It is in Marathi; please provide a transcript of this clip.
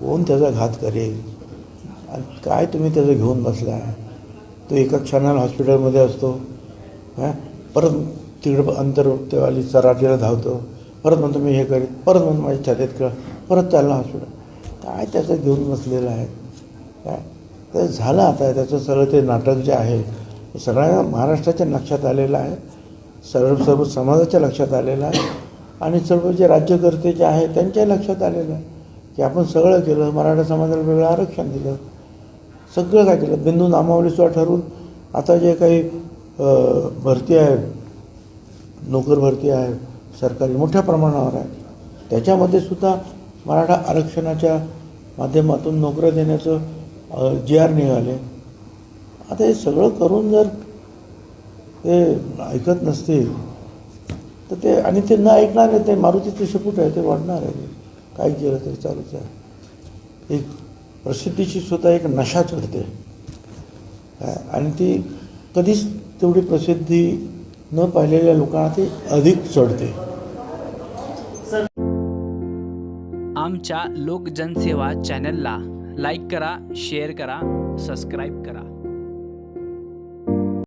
कोण त्याचा घात करेल? आणि काय तुम्ही त्याचं घेऊन बसला तो एका क्षणाला हॉस्पिटलमध्ये असतो हां? परत तिकडं अंतर्वाली सराटीला धावतो परत म्हणतो मी हे करीत परत म्हणतो माझ्या छातीत कळ परत चालला हॉस्पिटल. काय त्याचं घेऊन बसलेलं आहे? काय तर झालं आता त्याचं सगळं ते नाटक जे आहे ते सगळ्या महाराष्ट्राच्या लक्षात आलेलं आहे. सर्व सर्व समाजाच्या लक्षात आलेलं आहे. आणि सर्व जे राज्यकर्ते जे आहे त्यांच्या लक्षात आलेलं आहे. की आपण सगळं केलं मराठा समाजाला वेगळं आरक्षण दिलं सगळं काय केलं. बिंदू नामावलीसुद्धा ठरवून आता जे काही भरती आहे नोकर भरती आहे सरकारी मोठ्या प्रमाणावर आहे त्याच्यामध्ये सुद्धा मराठा आरक्षणाच्या माध्यमातून नोकऱ्या देण्याचं जी आर निघाले. आता हे सगळं करून जर ते ऐकत नसतील तर ते आणि ते न ऐकणार आहे ते मारुतीचे शेपूट आहे ते वाढणार आहे. काय केलं तरी चालूच आहे एक प्रसिद्धीची सुद्धा एक नशा चढते. आणि ती कधीच तेवढी प्रसिद्धी न पाहिलेल्या लोकांना ती अधिक चढते. आमच्या लोकजनसेवा चॅनलला लाईक करा शेअर करा सबस्क्राईब करा.